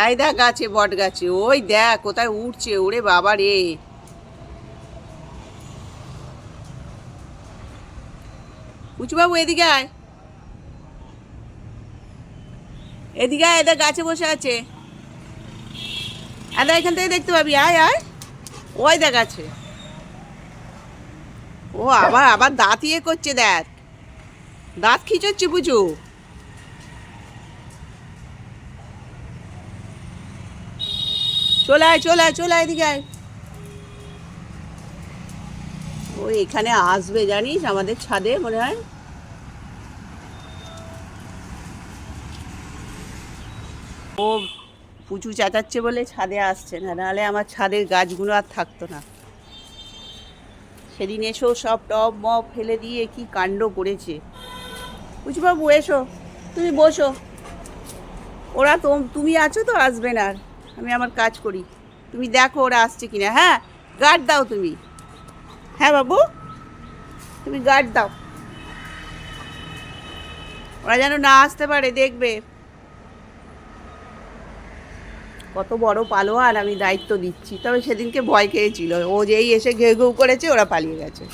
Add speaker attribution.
Speaker 1: এই দেখ গাছে, বট গাছে, ওই দেখ কোথায় উঠছে, ওরে বাবা রে। উঁচুবাবু, এদিকে আয়। এদিকে আয় এদের গাছে বসে আছে। আদা এখান থেকে দেখতে পাবি, আয় আয়। ওই দেখ আছে ও আবার আবার দাঁত ইয়ে করছে, দেখ। দাঁত খিচোচ্ছে বুঝু। চলে আয় চলে আয়, চলে এদিকে আয়। ও এখানে আসবে, জানিস? আমাদের ছাদে, মনে হয়। ও পুচু চেঁচাচ্ছে বলে ছাদে আসছে না, নাহলে আমার ছাদের গাছগুলো আর থাকতো না। সেদিন এসো, সব টব মব ফেলে দিয়ে কি কাণ্ড করেছে। পুচুবাবু, এসো। তুমি বসো। ওরা তো, তুমি আছো তো, আসবে না আর। আমি আমার কাজ করি। তুমি দেখো ওরা আসছে কিনা হ্যাঁ? গার্ড দাও তুমি। হ্যাঁ বাবু? তুমি গার্ড দাও। ওরা যেন না আসতে পারে, দেখবে। কত বড় পালোয়ান, আমি দায়িত্ব দিচ্ছি। তবে সেদিনকে ভয় খেয়েছিল। ও যেই এসে ঘেউ ঘেউ করেছে, ওরা পালিয়ে গেছে।